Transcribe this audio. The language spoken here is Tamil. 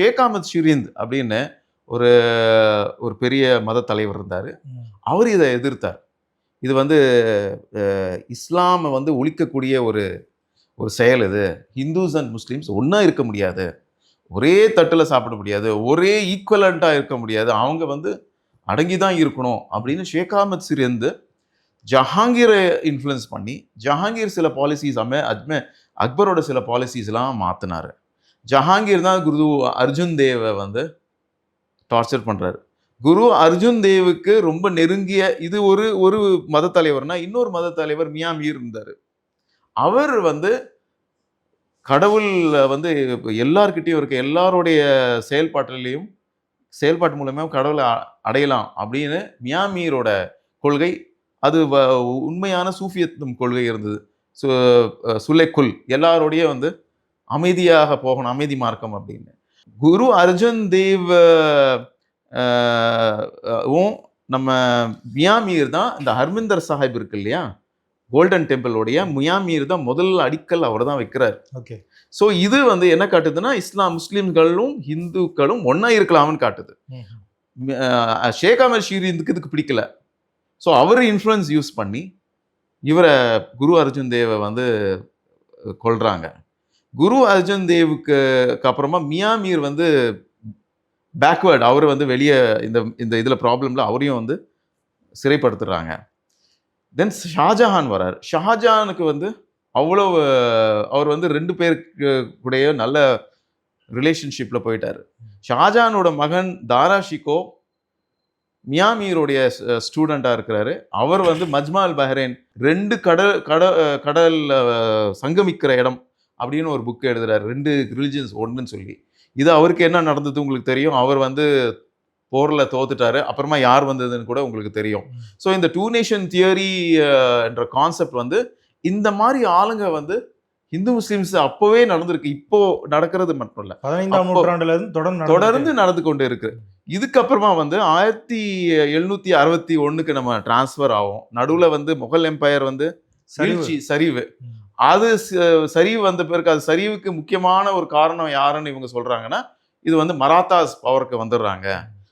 ஷேக் அகமது ஷிரிந்த் அப்படின்னு ஒரு ஒரு பெரிய மத தலைவர் இருந்தார். அவர் இதை எதிர்த்தார். இது வந்து இஸ்லாமை வந்து ஒழிக்கக்கூடிய ஒரு ஒரு செயல் இது. ஹிந்துஸ் அண்ட் முஸ்லீம்ஸ் ஒன்றா இருக்க முடியாது. ஒரே தட்டில் சாப்பிட முடியாது. ஒரே ஈக்குவலண்ட்டாக இருக்க முடியாது. அவங்க வந்து அடங்கி தான் இருக்கணும் அப்படின்னு ஷேக் அகமது சிரிந்து ஜஹாங்கீரை இன்ஃப்ளூயன்ஸ் பண்ணி ஜஹாங்கீர் சில பாலிசிஸ் அமே அஜ்மே அக்பரோட சில பாலிசிஸ்லாம் மாற்றினார் ஜஹாங்கீர் தான் குரு அர்ஜுன் தேவை வந்து டார்ச்சர் பண்ணுறாரு குரு அர்ஜுன் தேவுக்கு ரொம்ப நெருங்கிய இது ஒரு ஒரு மத தலைவர்னா இன்னொரு மத தலைவர் மியா மீர் இருந்தார். அவர் வந்து கடவுள் வந்து எல்லார்கிட்டையும் இருக்க எல்லாருடைய செயல்பாட்டிலையும் செயல்பாட்டு மூலமாக கடவுளை அ- அடையலாம் அப்படின்னு மியாமீரோட கொள்கை அது வ- உண்மையான சூஃபியத்தும் கொள்கை இருந்தது. சு சுலைக்குல் எல்லாரோடைய வந்து அமைதியாக போகணும் அமைதி மார்க்கம் அப்படின்னு. குரு அர்ஜுன் தேவ் நம்ம மியாமீர் தான் இந்த ஹர்மிந்தர் சாஹிப் இருக்கு இல்லையா? கோல்டன் டெம்பிளோடைய மியாமீர் தான் முதல் அடிக்கல் அவர் தான் வைக்கிறார். ஓகே. ஸோ இது வந்து என்ன காட்டுதுன்னா இஸ்லாம் முஸ்லீம்களும் இந்துக்களும் ஒன்றா இருக்கலாம்னு காட்டுது. ஷேக் அமர் ஷீரிந்துக்கு இதுக்கு பிடிக்கல. ஸோ அவர் இன்ஃப்ளூயன்ஸ் யூஸ் பண்ணி இவரை குரு அர்ஜுன் தேவை வந்து கொல்றாங்க. குரு அர்ஜுன் தேவுக்கு அப்புறமா மியாமீர் வந்து பேக்வேர்டு அவர் வந்து வெளியே இந்த இந்த இதில் ப்ராப்ளமில் அவரையும் வந்து சிறைப்படுத்துறாங்க. தென் ஷாஜஹான் வரார். ஷாஜஹானுக்கு வந்து அவ்வளோ அவர் வந்து ரெண்டு பேருக்கு கூடயே நல்ல ரிலேஷன்ஷிப்பில் போயிட்டார். ஷாஜஹானோட மகன் தாரா ஷிகோ மியாமீருடைய ஸ்டூடெண்ட்டாக இருக்கிறாரு. அவர் வந்து மஜ்மால் பஹ்ரைன் ரெண்டு கடல் கட கடல் சங்கமிக்கிற இடம். அப்படின்னு ஒரு புக் எழுதுறாரு. ரெண்டு ரிலிஜியன்ஸ் ஒன்றுன்னு சொல்லி. இது அவருக்கு என்ன நடந்தது உங்களுக்கு தெரியும்? அவர் வந்து போரில் தோத்துட்டாரு. அப்புறமா யார் வந்ததுன்னு கூட உங்களுக்கு தெரியும். ஸோ இந்த டூ நேஷன் தியரி என்ற கான்செப்ட் வந்து இந்த மாதிரி ஆளுங்க வந்து இந்து முஸ்லிம்ஸ் அப்போவே நடந்திருக்கு. இப்போ நடக்கிறது மட்டும் இல்லை. பதினைந்தாம் நூற்றாண்டுல இருந்து தொடர்ந்து தொடர்ந்து நடந்து கொண்டு இருக்கு. இதுக்கப்புறமா வந்து ஆயிரத்தி எழுநூத்தி அறுபத்தி ஒண்ணுக்கு நம்ம டிரான்ஸ்ஃபர் ஆகும் நடுவுல வந்து முகல் எம்பையர் வந்து சரிவு. வீழ்ச்சி சரிவு. அது ச- சரிவு வந்த பிறகு அது சரிவுக்கு முக்கியமான ஒரு காரணம் யாருன்னு இவங்க சொல்கிறாங்கன்னா இது வந்து மராத்தாஸ் பவருக்கு வந்துடுறாங்க.